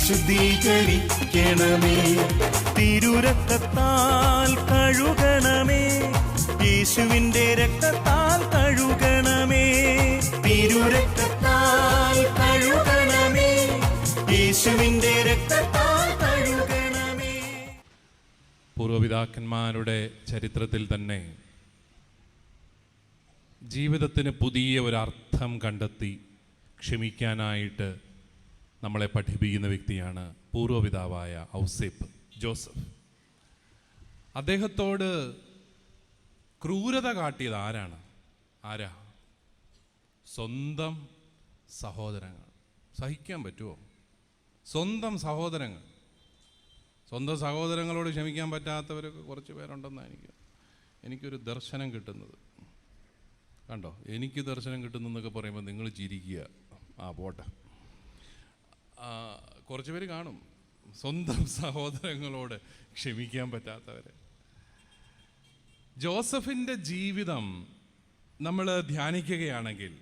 വിശുദ്ധീകരിക്കണമേ തിരുരക്തത്താൽ കഴുകണമേ. യേശുവിന്റെ രക്തത്താൽ കഴുകണമേ. തിരുരക്തത്താൽ കഴുകണമേ. യേശുവിന്റെ രക്തത്താൽ കഴുകണമേ. പൂർവപിതാക്കന്മാരുടെ ചരിത്രത്തിൽ തന്നെ ജീവിതത്തിന് പുതിയ ഒരർത്ഥം കണ്ടെത്തി ക്ഷമിക്കാനായിട്ട് നമ്മളെ പഠിപ്പിക്കുന്ന വ്യക്തിയാണ് പൂർവപിതാവായ ഔസേപ്പ് ജോസഫ്. അദ്ദേഹത്തോട് ക്രൂരത കാട്ടിയത് ആരാണ്? ആരാ? സ്വന്തം സഹോദരങ്ങൾ. സഹിക്കാൻ പറ്റുമോ സ്വന്തം സഹോദരങ്ങൾ. സ്വന്തം സഹോദരങ്ങളോട് ക്ഷമിക്കാൻ പറ്റാത്തവരൊക്കെ കുറച്ച് പേരുണ്ടെന്നാണ് എനിക്ക് എനിക്കൊരു ദർശനം കിട്ടുന്നത്. കണ്ടോ? എനിക്ക് ദർശനം കിട്ടുന്നതെന്നൊക്കെ പറയുമ്പോൾ നിങ്ങൾ ചിരിക്കുക. ആ പോട്ടെ. കുറച്ച് പേര് കാണും. സ്വന്തം സഹോദരങ്ങളോട് ക്ഷമിക്കാൻ പറ്റാത്തവർ ജോസഫിന്റെ ജീവിതം നമ്മൾ ധ്യാനിക്കുകയാണെങ്കിൽ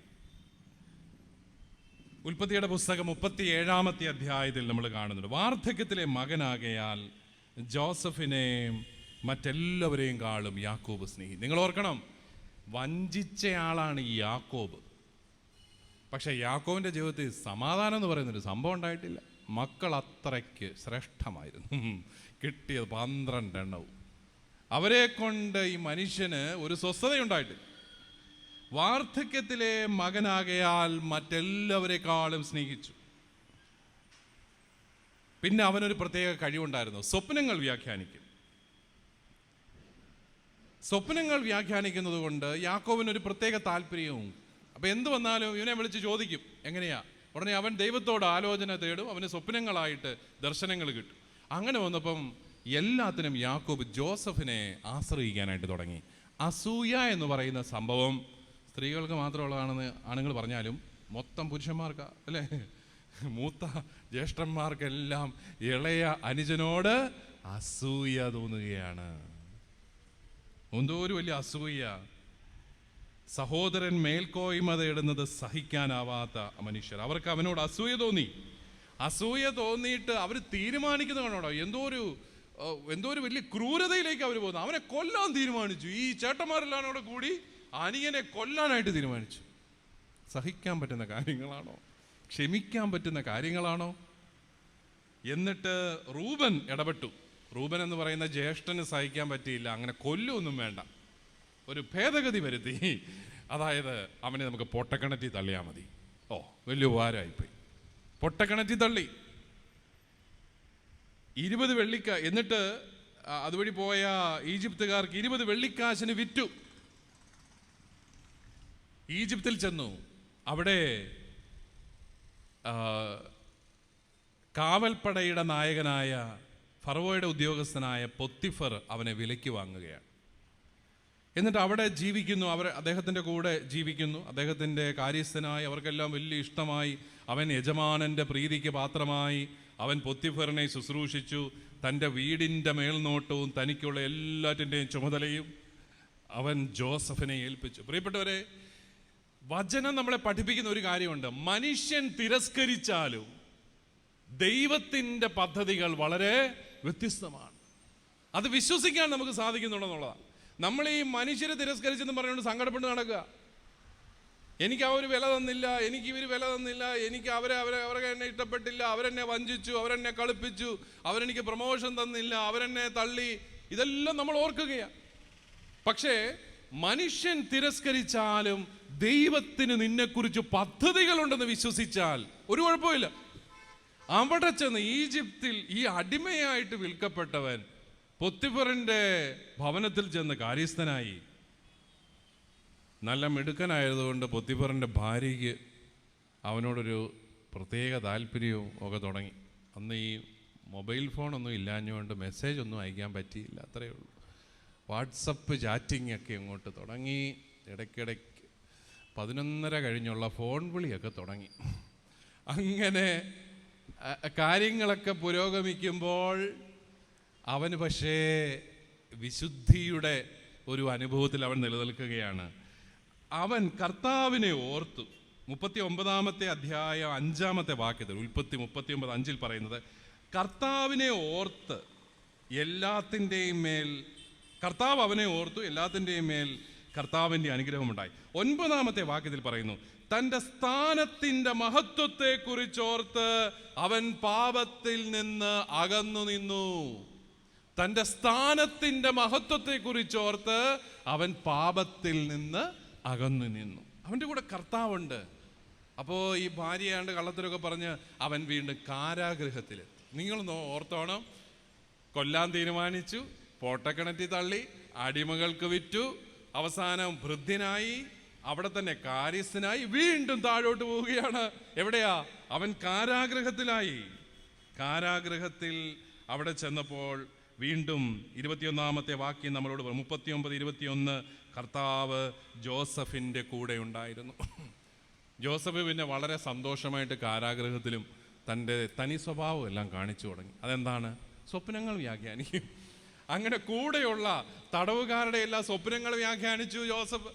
ഉൽപ്പത്തിയുടെ പുസ്തകം മുപ്പത്തി ഏഴാമത്തെ അധ്യായത്തിൽ നമ്മൾ കാണുന്നുണ്ട്. വാർദ്ധക്യത്തിലെ മകനാകയാൽ ജോസഫിനെ മറ്റെല്ലാവരെയും കാളും യാക്കോബ് സ്നേഹി. നിങ്ങൾ ഓർക്കണം വഞ്ചിച്ചയാളാണ് ഈ യാക്കോബ്. പക്ഷേ യാക്കോവിന്റെ ജീവിതത്തിൽ സമാധാനം എന്ന് പറയുന്നൊരു സംഭവം ഉണ്ടായിട്ടില്ല. മക്കൾ അത്രയ്ക്ക് ശ്രേഷ്ഠമായിരുന്നു. കിട്ടിയത് പന്ത്രണ്ടെണ്ണവും അവരെ കൊണ്ട് ഈ മനുഷ്യന് ഒരു സ്വസ്ഥതയുണ്ടായിട്ടില്ല വാർദ്ധക്യത്തിലെ മകനാകയാൽ മറ്റെല്ലാവരെക്കാളും സ്നേഹിച്ചു. പിന്നെ അവനൊരു പ്രത്യേക കഴിവുണ്ടായിരുന്നു. സ്വപ്നങ്ങൾ വ്യാഖ്യാനിക്കും. സ്വപ്നങ്ങൾ വ്യാഖ്യാനിക്കുന്നത് കൊണ്ട് യാക്കോവിനൊരു പ്രത്യേക താല്പര്യവും അപ്പൊ എന്ത് വന്നാലും ഇവനെ വിളിച്ച് ചോദിക്കും എങ്ങനെയാ? ഉടനെ അവൻ ദൈവത്തോട് ആലോചന തേടും അവന് സ്വപ്നങ്ങളായിട്ട് ദർശനങ്ങൾ കിട്ടും. അങ്ങനെ വന്നപ്പം എല്ലാത്തിനും യാക്കോബ് ജോസഫിനെ ആശ്രയിക്കാനായിട്ട് തുടങ്ങി. അസൂയ എന്ന് പറയുന്ന സംഭവം സ്ത്രീകൾക്ക് മാത്രമുള്ളതാണെന്ന് ആണുങ്ങൾ പറഞ്ഞാലും മൊത്തം പുരുഷന്മാർക്കാ അല്ലേ? മൂത്ത ജ്യേഷ്ഠന്മാർക്കെല്ലാം ഇളയ അനുജനോട് അസൂയ തോന്നുകയാണ്. എന്തോ ഒരു വലിയ അസൂയ. സഹോദരൻ മേൽക്കോയ്മ തേടുന്നത് സഹിക്കാനാവാത്ത മനുഷ്യർ. അവർക്ക് അവനോട് അസൂയ തോന്നി. അസൂയ തോന്നിയിട്ട് അവർ തീരുമാനിക്കുന്നത് കാണോ എന്തോ ഒരു എന്തോ ഒരു വലിയ ക്രൂരതയിലേക്ക് അവർ പോകുന്നു. അവനെ കൊല്ലാൻ തീരുമാനിച്ചു. ഈ ചേട്ടന്മാരെല്ലാം കൂടെ കൂടി അനിയനെ കൊല്ലാനായിട്ട് തീരുമാനിച്ചു. സഹിക്കാൻ പറ്റുന്ന കാര്യങ്ങളാണോ? ക്ഷമിക്കാൻ പറ്റുന്ന കാര്യങ്ങളാണോ? എന്നിട്ട് റൂബൻ ഇടപെട്ടു. റൂബൻ എന്ന് പറയുന്ന ജ്യേഷ്ഠന് സഹിക്കാൻ പറ്റിയില്ല. അങ്ങനെ കൊല്ലൊന്നും വേണ്ട. ഒരു ഭേദഗതി വരുത്തി. അതായത് അവനെ നമുക്ക് പൊട്ടക്കിണറ്റി തള്ളിയാൽ മതി. ഓ വലിയ ഉപകാരമായിപ്പോയി. പൊട്ടക്കിണറ്റി തള്ളി. ഇരുപത് വെള്ളിക്ക എന്നിട്ട് അതുവഴി പോയ ഈജിപ്തുകാർക്ക് ഇരുപത് വെള്ളിക്കാശിന് വിറ്റു. ഈജിപ്തിൽ ചെന്നു. അവിടെ കാവൽപ്പടയുടെ നായകനായ ഫറവോയുടെ ഉദ്യോഗസ്ഥനായ പൊത്തിഫർ അവനെ വിലയ്ക്ക് വാങ്ങുകയാണ്. എന്നിട്ട് അവിടെ ജീവിക്കുന്നു അവർ അദ്ദേഹത്തിന്റെ കൂടെ ജീവിക്കുന്നു അദ്ദേഹത്തിന്റെ കാര്യസ്ഥനായി അവർക്കെല്ലാം വലിയ ഇഷ്ടമായി അവൻ യജമാനന്റെ പ്രീതിക്ക് പാത്രമായി അവൻ പൊത്തിഫറിനെ ശുശ്രൂഷിച്ചു തന്റെ വീടിന്റെ മേൽനോട്ടവും തനിക്കുള്ള എല്ലാറ്റിന്റെയും ചുമതലയും അവൻ ജോസഫിനെ ഏൽപ്പിച്ചു. പ്രിയപ്പെട്ടവരെ വചനം നമ്മളെ പഠിപ്പിക്കുന്ന ഒരു കാര്യമുണ്ട്. മനുഷ്യൻ തിരസ്കരിച്ചാലും ദൈവത്തിന്റെ പദ്ധതികൾ വളരെ വ്യത്യസ്തമാണ്. അത് വിശ്വസിക്കാൻ നമുക്ക് സാധിക്കുന്നുണ്ടെന്നുള്ളതാണ്. നമ്മൾ ഈ മനുഷ്യരെ തിരസ്കരിച്ചെന്ന് പറഞ്ഞുകൊണ്ട് സങ്കടപ്പെട്ട് നടക്കുക. എനിക്ക് അവർ വില തന്നില്ല എനിക്ക് ഇവർ വില തന്നില്ല എനിക്ക് അവരെ അവരെ അവരെ എന്നെ ഇഷ്ടപ്പെട്ടില്ല അവരെന്നെ വഞ്ചിച്ചു അവരെന്നെ കളിപ്പിച്ചു അവരെനിക്ക് പ്രൊമോഷൻ തന്നില്ല അവരെന്നെ തള്ളി. ഇതെല്ലാം നമ്മൾ ഓർക്കുകയാണ് പക്ഷേ മനുഷ്യൻ തിരസ്കരിച്ചാലും ദൈവത്തിന് നിന്നെക്കുറിച്ച് പദ്ധതികളുണ്ടെന്ന് വിശ്വസിച്ചാൽ ഒരു കുഴപ്പമില്ല. അവിടെ ചെന്ന് ഈജിപ്തിൽ ഈ അടിമയായിട്ട് വിൽക്കപ്പെട്ടവൻ പൊത്തിഫറിന്റെ ഭവനത്തിൽ ചെന്ന് കാര്യസ്ഥനായി. നല്ല മിടുക്കനായതുകൊണ്ട് പൊത്തിഫറിന്റെ ഭാര്യയ്ക്ക് അവനോടൊരു പ്രത്യേക താല്പര്യവും ഒക്കെ തുടങ്ങി. അന്ന് ഈ മൊബൈൽ ഫോണൊന്നും ഇല്ലാഞ്ഞുകൊണ്ട് മെസ്സേജ് ഒന്നും അയക്കാൻ പറ്റിയില്ല അത്രയേ ഉള്ളൂ. വാട്സപ്പ് ചാറ്റിംഗ് ഒക്കെ ഇങ്ങോട്ട് തുടങ്ങി. ഇടയ്ക്കിടയ്ക്ക് പതിനൊന്നര കഴിഞ്ഞുള്ള ഫോൺ വിളിയൊക്കെ തുടങ്ങി. അങ്ങനെ കാര്യങ്ങളൊക്കെ പുരോഗമിക്കുമ്പോൾ അവന് പക്ഷേ വിശുദ്ധിയുടെ ഒരു അനുഭവത്തിൽ അവൻ നിലനിൽക്കുകയാണ്. അവൻ കർത്താവിനെ ഓർത്തു. മുപ്പത്തി ഒമ്പതാമത്തെ അധ്യായം അഞ്ചാമത്തെ വാക്യത്തിൽ ഉൽപ്പത്തി മുപ്പത്തി ഒമ്പത് അഞ്ചിൽ പറയുന്നത് കർത്താവിനെ ഓർത്ത് എല്ലാത്തിന്റെയും മേൽ കർത്താവ് അവനെ ഓർത്തു എല്ലാത്തിന്റെയും മേൽ കർത്താവിന്റെ അനുഗ്രഹമുണ്ടായി. ഒൻപതാമത്തെ വാക്യത്തിൽ പറയുന്നു തന്റെ സ്ഥാനത്തിന്റെ മഹത്വത്തെ കുറിച്ചോർത്ത് അവൻ പാപത്തിൽ നിന്ന് അകന്നു നിന്നു തന്റെ സ്ഥാനത്തിന്റെ മഹത്വത്തെ കുറിച്ചോർത്ത് അവൻ പാപത്തിൽ നിന്ന് അകന്നു നിന്നു. അവന്റെ കൂടെ കർത്താവുണ്ട്. അപ്പോൾ ഈ ഭാര്യയാണ്ട് കള്ളത്തിലൊക്കെ പറഞ്ഞ് അവൻ വീണ്ടും കാരാഗൃഹത്തിലെത്തി. നിങ്ങളൊന്ന് ഓർത്തോണം. കൊല്ലാൻ തീരുമാനിച്ചു. പോട്ടക്കിണറ്റി തള്ളി. അടിമകൾക്ക് വിറ്റു. അവസാനം വൃദ്ധനായി. അവിടെ തന്നെ കാര്യസ്ഥനായി വീണ്ടും താഴോട്ട് പോവുകയാണ്. എവിടെയാ? അവൻ കാരാഗ്രഹത്തിലായി കാരാഗ്രഹത്തിൽ അവിടെ ചെന്നപ്പോൾ വീണ്ടും ഇരുപത്തിയൊന്നാമത്തെ വാക്യം നമ്മളോട്. മുപ്പത്തിയൊമ്പത് ഇരുപത്തിയൊന്ന് കർത്താവ് ജോസഫിന്റെ കൂടെ ഉണ്ടായിരുന്നു. ജോസഫ് പിന്നെ വളരെ സന്തോഷമായിട്ട് കാരാഗ്രഹത്തിലും തന്റെ തനി സ്വഭാവം എല്ലാം കാണിച്ചു തുടങ്ങി. അതെന്താണ്? സ്വപ്നങ്ങൾ വ്യാഖ്യാനിക്കും. അങ്ങനെ കൂടെയുള്ള തടവുകാരുടെ എല്ലാ സ്വപ്നങ്ങൾ വ്യാഖ്യാനിച്ചു ജോസഫ്.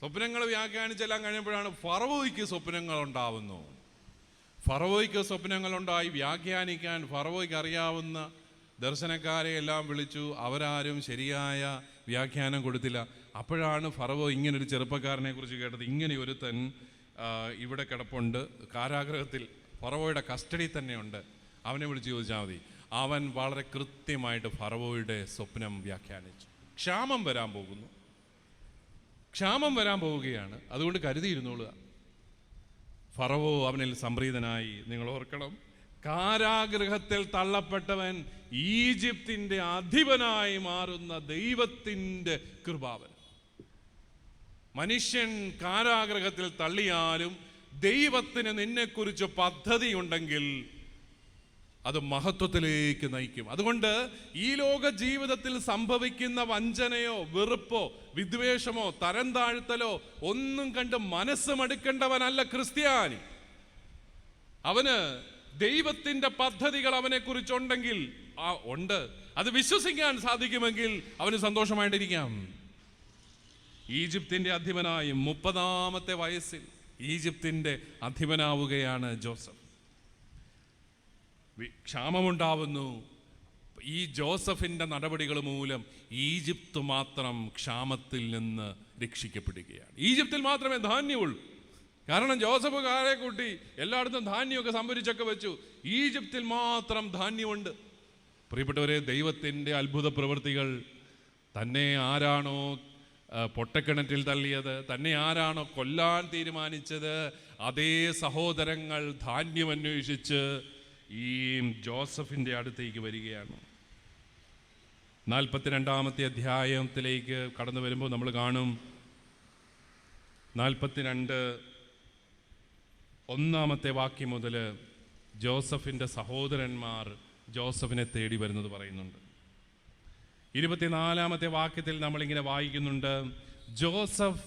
സ്വപ്നങ്ങൾ വ്യാഖ്യാനിച്ചെല്ലാം കഴിഞ്ഞപ്പോഴാണ് ഫറവോയ്ക്ക് സ്വപ്നങ്ങൾ ഉണ്ടാവുന്നു ഫറവോയ്ക്ക് സ്വപ്നങ്ങളുണ്ടായി വ്യാഖ്യാനിക്കാൻ ഫറവോയ്ക്ക് അറിയാവുന്ന ദർശനക്കാരെ എല്ലാം വിളിച്ചു അവരാരും ശരിയായ വ്യാഖ്യാനം കൊടുത്തില്ല. അപ്പോഴാണ് ഫറവോ ഇങ്ങനൊരു ചെറുപ്പക്കാരനെ കുറിച്ച് കേട്ടത്. ഇങ്ങനെ ഒരുത്തൻ തൻ ഇവിടെ കിടപ്പുണ്ട്. കാരാഗ്രഹത്തിൽ ഫറവോയുടെ കസ്റ്റഡി തന്നെയുണ്ട്. അവനെ വിളിച്ച് ചോദിച്ചാൽ മതി. അവൻ വളരെ കൃത്യമായിട്ട് ഫറവോയുടെ സ്വപ്നം വ്യാഖ്യാനിച്ചു. ക്ഷാമം വരാൻ പോകുന്നു. ക്ഷാമം വരാൻ പോവുകയാണ്. അതുകൊണ്ട് കരുതിയിരുന്നോളുക. ഫറവോ അവനിൽ സംപ്രീതനായി. നിങ്ങൾ ഓർക്കണം. കാരാഗൃഹത്തിൽ തള്ളപ്പെട്ടവൻ ഈജിപ്തിന്റെ അധിപനായി മാറുന്ന ദൈവത്തിന്റെ കൃപാവൻ മനുഷ്യൻ കാരാഗ്രഹത്തിൽ തള്ളിയാലും ദൈവത്തിന് നിന്നെക്കുറിച്ച് പദ്ധതിയുണ്ടെങ്കിൽ അത് മഹത്വത്തിലേക്ക് നയിക്കും. അതുകൊണ്ട് ഈ ലോക ജീവിതത്തിൽ സംഭവിക്കുന്ന വഞ്ചനയോ വെറുപ്പോ വിദ്വേഷമോ തരം താഴ്ത്തലോ ഒന്നും കണ്ട് മനസ്സ് മടുക്കേണ്ടവനല്ല ക്രിസ്ത്യാനി. അവന് ദൈവത്തിന്റെ പദ്ധതികൾ അവനെ കുറിച്ചുണ്ടെങ്കിൽ ആ ഉണ്ട്. അത് വിശ്വസിക്കാൻ സാധിക്കുമെങ്കിൽ അവന് സന്തോഷമായിട്ടിരിക്കാം. ഈജിപ്തിന്റെ അധിപനായി മുപ്പതാമത്തെ വയസ്സിൽ ഈജിപ്തിന്റെ അധിപനാവുകയാണ് ജോസഫ്. ക്ഷാമമുണ്ടാവുന്നു. ഈ ജോസഫിന്റെ നടപടികൾ മൂലം ഈജിപ്ത് മാത്രം ക്ഷാമത്തിൽ നിന്ന് രക്ഷിക്കപ്പെടുകയാണ്. ഈജിപ്തിൽ മാത്രമേ ധാന്യമുള്ളൂ. കാരണം ജോസഫ് കാരെ കൂട്ടി എല്ലായിടത്തും ധാന്യമൊക്കെ സംഭരിച്ചൊക്കെ വെച്ചു. ഈജിപ്തിൽ മാത്രം ധാന്യമുണ്ട്. പ്രിയപ്പെട്ടവരെ ദൈവത്തിന്റെ അത്ഭുത പ്രവൃത്തികൾ തന്നെ ആരാണോ പൊട്ടക്കിണറ്റിൽ തള്ളിയത് തന്നെ ആരാണോ കൊല്ലാൻ തീരുമാനിച്ചത് അതേ സഹോദരങ്ങൾ ധാന്യം അന്വേഷിച്ച് ഈ ജോസഫിന്റെ അടുത്തേക്ക് വരികയാണ്. നാൽപ്പത്തിരണ്ടാമത്തെ അധ്യായത്തിലേക്ക് കടന്നു വരുമ്പോൾ നമ്മൾ കാണും നാൽപ്പത്തിരണ്ട് ഒന്നാമത്തെ വാക്യം മുതൽ ജോസഫിന്റെ സഹോദരന്മാർ ജോസഫിനെ തേടി വരുന്നത് പറയുന്നുണ്ട്. ഇരുപത്തിനാലാമത്തെ വാക്യത്തിൽ നമ്മളിങ്ങനെ വായിക്കുന്നുണ്ട്. ജോസഫ്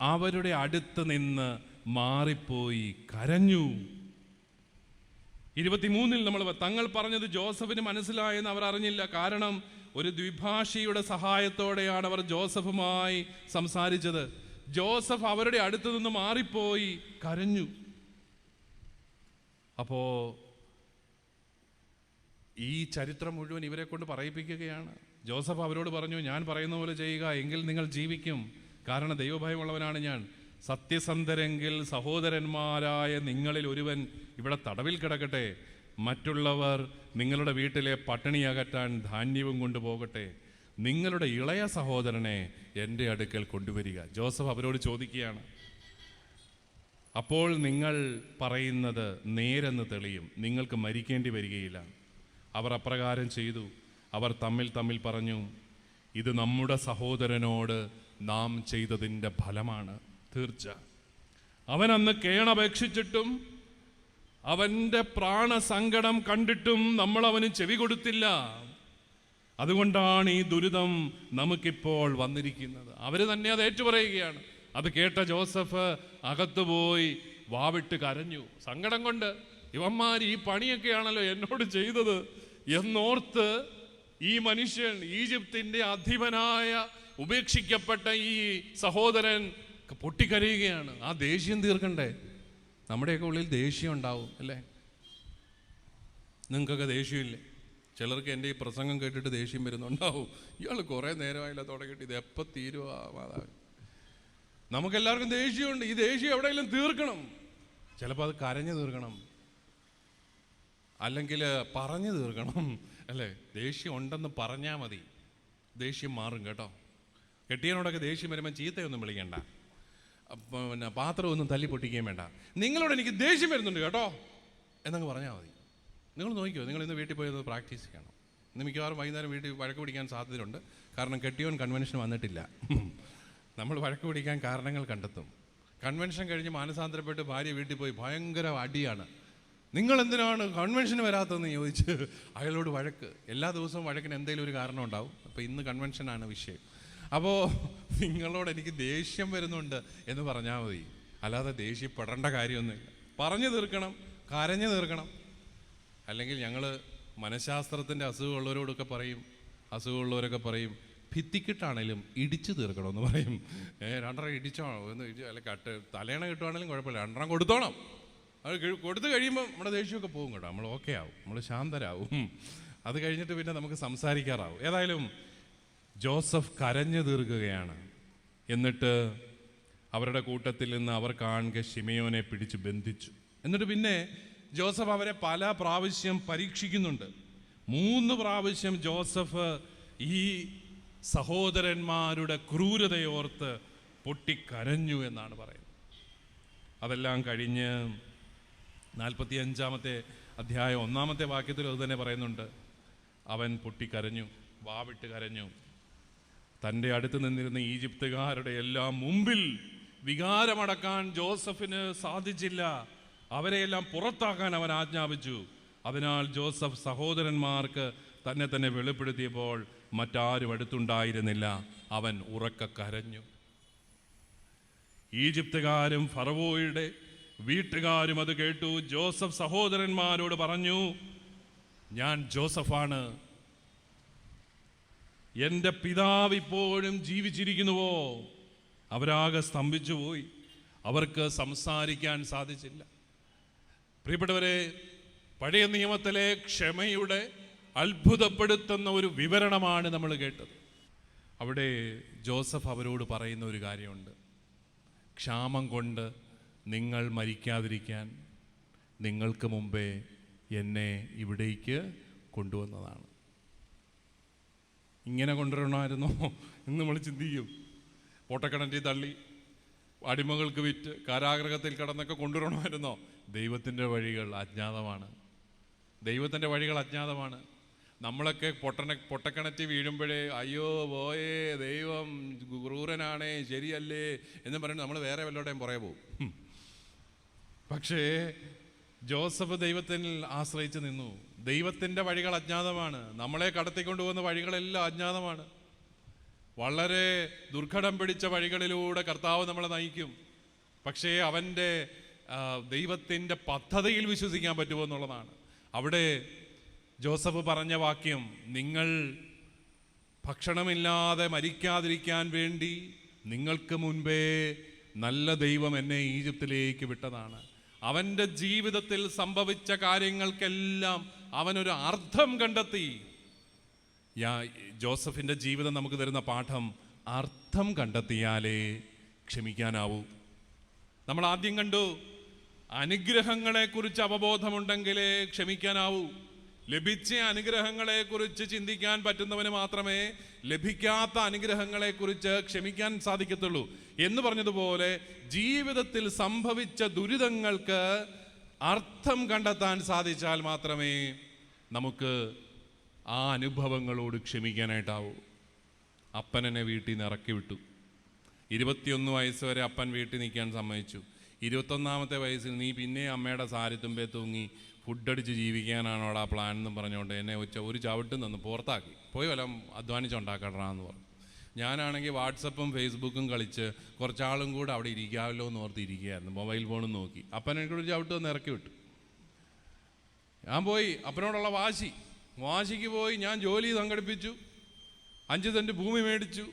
അവരുടെ അടുത്ത് നിന്ന് മാറിപ്പോയി കരഞ്ഞു. ഇരുപത്തിമൂന്നിൽ നമ്മൾ തങ്ങൾ പറഞ്ഞത് ജോസഫിന് മനസ്സിലായെന്ന് അവർ അറിഞ്ഞില്ല. കാരണം ഒരു ദ്വിഭാഷയുടെ സഹായത്തോടെയാണ് അവർ ജോസഫുമായി സംസാരിച്ചത്. ജോസഫ് അവരുടെ അടുത്ത് നിന്ന് മാറിപ്പോയി കരഞ്ഞു. അപ്പോ ഈ ചരിത്രം മുഴുവൻ ഇവരെ കൊണ്ട് പറയിപ്പിക്കുകയാണ്. ജോസഫ് അവരോട് പറഞ്ഞു ഞാൻ പറയുന്ന പോലെ ചെയ്യുക എങ്കിൽ നിങ്ങൾ ജീവിക്കും. കാരണം ദൈവഭയമുള്ളവനാണ് ഞാൻ. സത്യസന്ധരെങ്കിൽ സഹോദരന്മാരായ നിങ്ങളിൽ ഒരുവൻ ഇവിടെ തടവിൽ കിടക്കട്ടെ. മറ്റുള്ളവർ നിങ്ങളുടെ വീട്ടിലെ പട്ടിണി അകറ്റാൻ ധാന്യവും കൊണ്ടുപോകട്ടെ. നിങ്ങളുടെ ഇളയ സഹോദരനെ എന്റെ അടുക്കൽ കൊണ്ടുവരിക. ജോസഫ് അവരോട് ചോദിക്കുകയാണ് അപ്പോൾ നിങ്ങൾ പറയുന്നത് നേരെന്ന് തെളിയും. നിങ്ങൾക്ക് മരിക്കേണ്ടി വരികയില്ല. അവർ അപ്രകാരം ചെയ്തു. അവർ തമ്മിൽ തമ്മിൽ പറഞ്ഞു ഇത് നമ്മുടെ സഹോദരനോട് നാം ചെയ്തതിന്റെ ഫലമാണ്. തീർച്ച. അവൻ അന്ന് കേണപേക്ഷിച്ചിട്ടും അവന്റെ പ്രാണസങ്കടം കണ്ടിട്ടും നമ്മൾ അവന് ചെവി കൊടുത്തില്ല. അതുകൊണ്ടാണ് ഈ ദുരിതം നമുക്കിപ്പോൾ വന്നിരിക്കുന്നത്. അവർ തന്നെ അത് ഏറ്റുപറയുകയാണ്. അത് കേട്ട ജോസഫ് അകത്തുപോയി വാവിട്ട് കരഞ്ഞു. സങ്കടം കൊണ്ട് ഇവന്മാർ ഈ പണിയൊക്കെയാണല്ലോ എന്നോട് ചെയ്തത്? എന്നോർത്ത് ഈ മനുഷ്യൻ ഈജിപ്തിന്റെ അധിപനായ ഉപേക്ഷിക്കപ്പെട്ട ഈ സഹോദരൻ പൊട്ടിക്കരയുകയാണ്. ആ ദേഷ്യം തീർക്കണ്ടേ? നമ്മുടെയൊക്കെ ഉള്ളിൽ ദേഷ്യം ഉണ്ടാവും അല്ലേ? നിങ്ങൾക്കൊക്കെ ദേഷ്യമില്ലേ? ചിലർക്ക് എന്റെ ഈ പ്രസംഗം കേട്ടിട്ട് ദേഷ്യം വരുന്നുണ്ടാവും. ഇയാൾ കുറേ നേരമായില്ല തുടങ്ങിയിട്ട്. ഇത് എപ്പോൾ തീരുവാ മാതാവ്? നമുക്കെല്ലാവർക്കും ദേഷ്യമുണ്ട്. ഈ ദേഷ്യം എവിടെയെങ്കിലും തീർക്കണം. ചിലപ്പോൾ അത് കരഞ്ഞു തീർക്കണം. അല്ലെങ്കിൽ പറഞ്ഞു തീർക്കണം. അല്ലേ? ദേഷ്യം ഉണ്ടെന്ന് പറഞ്ഞാൽ മതി. ദേഷ്യം മാറും കേട്ടോ. കെട്ടിയനോടൊക്കെ ദേഷ്യം വരുമ്പോൾ ചീത്തയൊന്നും വിളിക്കണ്ട. പിന്നെ പാത്രമൊന്നും തല്ലി പൊട്ടിക്കുകയും വേണ്ട. നിങ്ങളോട് എനിക്ക് ദേഷ്യം വരുന്നുണ്ട് കേട്ടോ. എന്നങ്ങ് പറഞ്ഞാൽ മതി. നിങ്ങൾ നോക്കിയോ നിങ്ങൾ ഇന്ന് വീട്ടിൽ പോയത് പ്രാക്ടീസ് ചെയ്യണം. ഇന്ന് മിക്കവാറും വൈകുന്നേരം വീട്ടിൽ വഴക്ക് പിടിക്കാൻ സാധ്യതയുണ്ട്. കാരണം കെട്ടിയോൻ കൺവെൻഷൻ വന്നിട്ടില്ല. നമ്മൾ വഴക്ക് പിടിക്കാൻ കാരണങ്ങൾ കണ്ടെത്തും. കൺവെൻഷൻ കഴിഞ്ഞ് മാനസാന്തരപ്പെട്ട് ഭാര്യ വീട്ടിൽ പോയി ഭയങ്കര അടിയാണ്. നിങ്ങൾ എന്തിനാണ് കൺവെൻഷന് വരാത്തതെന്ന് ചോദിച്ച് അയാളോട് വഴക്ക്. എല്ലാ ദിവസവും വഴക്കിന് എന്തെങ്കിലും ഒരു കാരണം ഉണ്ടാവും. അപ്പോൾ ഇന്ന് കൺവെൻഷനാണ് വിഷയം. അപ്പോൾ നിങ്ങളോട് എനിക്ക് ദേഷ്യം വരുന്നുണ്ട് എന്ന് പറഞ്ഞാൽ മതി. അല്ലാതെ ദേഷ്യപ്പെടേണ്ട കാര്യമൊന്നുമില്ല. പറഞ്ഞു തീർക്കണം കരഞ്ഞു തീർക്കണം. അല്ലെങ്കിൽ ഞങ്ങൾ മനഃശാസ്ത്രത്തിന്റെ അസുഖമുള്ളവരോടൊക്കെ പറയും അസുഖമുള്ളവരൊക്കെ പറയും ഭിത്തിക്കിട്ടാണേലും ഇടിച്ചു തീർക്കണമെന്ന് പറയും. ഏ രണ്ടെണ്ണം ഇടിച്ചോ ഒന്ന് ഇടിച്ചു അല്ല കട്ട് തലേണ കിട്ടുവാണെങ്കിലും കുഴപ്പമില്ല. രണ്ടെണ്ണം കൊടുത്തോണം. അത് കൊടുത്തു കഴിയുമ്പോൾ നമ്മുടെ ദേഷ്യമൊക്കെ പോകും കേട്ടോ. നമ്മൾ ഓക്കെ ആവും. നമ്മൾ ശാന്തരാവും. അത് കഴിഞ്ഞിട്ട് പിന്നെ നമുക്ക് സംസാരിക്കാറാവും. ഏതായാലും ജോസഫ് കരഞ്ഞു തീർക്കുകയാണ്. എന്നിട്ട് അവരുടെ കൂട്ടത്തിൽ നിന്ന് അവർ കാണുക ഷിമയോനെ പിടിച്ച് ബന്ധിച്ചു. എന്നിട്ട് പിന്നെ ജോസഫ് അവരെ പല പ്രാവശ്യം പരീക്ഷിക്കുന്നുണ്ട്. മൂന്ന് പ്രാവശ്യം ജോസഫ് ഈ സഹോദരന്മാരുടെ ക്രൂരതയോർത്ത് പൊട്ടിക്കരഞ്ഞു എന്നാണ് പറയുന്നത്. അതെല്ലാം കഴിഞ്ഞ് നാൽപ്പത്തി അഞ്ചാമത്തെ അധ്യായം ഒന്നാമത്തെ വാക്യത്തിൽ അത് തന്നെ പറയുന്നുണ്ട്. അവൻ പൊട്ടിക്കരഞ്ഞു വാവിട്ട് കരഞ്ഞു. തന്റെ അടുത്ത് നിന്നിരുന്ന ഈജിപ്തുകാരുടെ എല്ലാം മുമ്പിൽ വികാരമടക്കാൻ ജോസഫിന് സാധിച്ചില്ല. അവരെയെല്ലാം പുറത്താക്കാൻ അവൻ ആജ്ഞാപിച്ചു. അതിനാൽ ജോസഫ് സഹോദരന്മാർക്ക് തന്നെ തന്നെ വെളിപ്പെടുത്തിയപ്പോൾ മറ്റാരും അടുത്തുണ്ടായിരുന്നില്ല. അവൻ ഉറക്ക കരഞ്ഞു. ഈജിപ്തുകാരും ഫറവോയുടെ വീട്ടുകാരും അത് കേട്ടു. ജോസഫ് സഹോദരന്മാരോട് പറഞ്ഞു ഞാൻ ജോസഫാണ്. എന്റെ പിതാവ് ഇപ്പോഴും ജീവിച്ചിരിക്കുന്നുവോ? അവരാകെ സ്തംഭിച്ചുപോയി അവർക്ക് സംസാരിക്കാൻ സാധിച്ചില്ല. പ്രിയപ്പെട്ടവരെ പഴയ നിയമത്തിലെ ക്ഷമയുടെ അത്ഭുതപ്പെടുത്തുന്ന ഒരു വിവരണമാണ് നമ്മൾ കേട്ടത്. അവിടെ ജോസഫ് അവരോട് പറയുന്ന ഒരു കാര്യമുണ്ട്. ക്ഷാമം കൊണ്ട് നിങ്ങൾ മരിക്കാതിരിക്കാൻ നിങ്ങൾക്ക് മുമ്പേ എന്നെ ഇവിടേക്ക് കൊണ്ടുവന്നതാണ്. ഇങ്ങനെ കൊണ്ടുവരണമായിരുന്നോ എന്ന് നമ്മൾ ചിന്തിക്കും. ഓട്ടക്കിണറ്റി തള്ളി അടിമകൾക്ക് വിറ്റ് കാരാഗ്രഹത്തിൽ കടന്നൊക്കെ കൊണ്ടുവരണമായിരുന്നോ? ദൈവത്തിന്റെ വഴികൾ അജ്ഞാതമാണ്. ദൈവത്തിന്റെ വഴികൾ അജ്ഞാതമാണ്. നമ്മളൊക്കെ പൊട്ടന പൊട്ടക്കിണറ്റി വീഴുമ്പോഴേ അയ്യോ പോയേ ദൈവം ക്രൂരനാണേ ശരിയല്ലേ? എന്ന് പറഞ്ഞ് നമ്മൾ വേറെ വല്ലോടെയും പുറകെ പോകും. പക്ഷേ ജോസഫ് ദൈവത്തിൽ ആശ്രയിച്ച് നിന്നു. ദൈവത്തിന്റെ വഴികൾ അജ്ഞാതമാണ്. നമ്മളെ കടത്തിക്കൊണ്ടുപോകുന്ന വഴികളെല്ലാം അജ്ഞാതമാണ്. വളരെ ദുർഘടം പിടിച്ച വഴികളിലൂടെ കർത്താവ് നമ്മളെ നയിക്കും. പക്ഷേ അവന്റെ ദൈവത്തിന്റെ പദ്ധതിയിൽ വിശ്വസിക്കാൻ പറ്റുമോ എന്നുള്ളതാണ്. അവിടെ ജോസഫ് പറഞ്ഞ വാക്യം നിങ്ങൾ ഭക്ഷണമില്ലാതെ മരിക്കാതിരിക്കാൻ വേണ്ടി നിങ്ങൾക്ക് മുൻപേ നല്ല ദൈവം എന്നെ ഈജിപ്തിലേക്ക് വിട്ടതാണ്. അവന്റെ ജീവിതത്തിൽ സംഭവിച്ച കാര്യങ്ങൾക്കെല്ലാം അവനൊരു അർത്ഥം കണ്ടെത്തി. യാ- ജോസഫിന്റെ ജീവിതം നമുക്ക് തരുന്ന പാഠം അർത്ഥം കണ്ടെത്തിയാലേ ക്ഷമിക്കാനാവൂ. നമ്മൾ ആദ്യം കണ്ടു അനുഗ്രഹങ്ങളെക്കുറിച്ച് അവബോധമുണ്ടെങ്കിലേ ക്ഷമിക്കാനാവൂ. ലഭിച്ച അനുഗ്രഹങ്ങളെ കുറിച്ച് ചിന്തിക്കാൻ പറ്റുന്നവന് മാത്രമേ ലഭിക്കാത്ത അനുഗ്രഹങ്ങളെ കുറിച്ച് ക്ഷമിക്കാൻ സാധിക്കത്തുള്ളൂ. എന്ന് പറഞ്ഞതുപോലെ ജീവിതത്തിൽ സംഭവിച്ച ദുരിതങ്ങൾക്ക് അർത്ഥം കണ്ടെത്താൻ സാധിച്ചാൽ മാത്രമേ നമുക്ക് ആ അനുഭവങ്ങളോട് ക്ഷമിക്കാനായിട്ടാവൂ. അപ്പൻ എന്നെ വീട്ടിൽ നിന്ന് ഇറക്കി വിട്ടു. ഇരുപത്തിയൊന്ന് വയസ്സ് വരെ അപ്പൻ വീട്ടിൽ നിൽക്കാൻ സമ്മതിച്ചു. ഇരുപത്തൊന്നാമത്തെ വയസ്സിൽ നീ പിന്നെ അമ്മയുടെ സാരിത്തുമ്പേ തൂങ്ങി ഫുഡടിച്ച് ജീവിക്കാനാണോടാ പ്ലാൻ എന്നും പറഞ്ഞുകൊണ്ട് എന്നെ ഉച്ച ഒരു ചവിട്ടും നിന്ന് പുറത്താക്കി. പോയി വല്ലതും അധ്വാനിച്ചുണ്ടാക്കണമെന്ന് പറഞ്ഞു. ഞാനാണെങ്കിൽ വാട്സപ്പും ഫേസ്ബുക്കും കളിച്ച് കുറച്ചാളും കൂടെ അവിടെ ഇരിക്കാമല്ലോ എന്ന് ഓർത്ത് ഇരിക്കുകയായിരുന്നു മൊബൈൽ ഫോണും നോക്കി. അപ്പൻ എനിക്കൊരു ചവിട്ട് വന്ന് ഇറക്കി വിട്ടു. ഞാൻ പോയി അപ്പനോടുള്ള വാശി. വാശിക്ക് പോയി ഞാൻ ജോലി സംഘടിപ്പിച്ചു അഞ്ച് സെന്റ് ഭൂമി മേടിച്ചു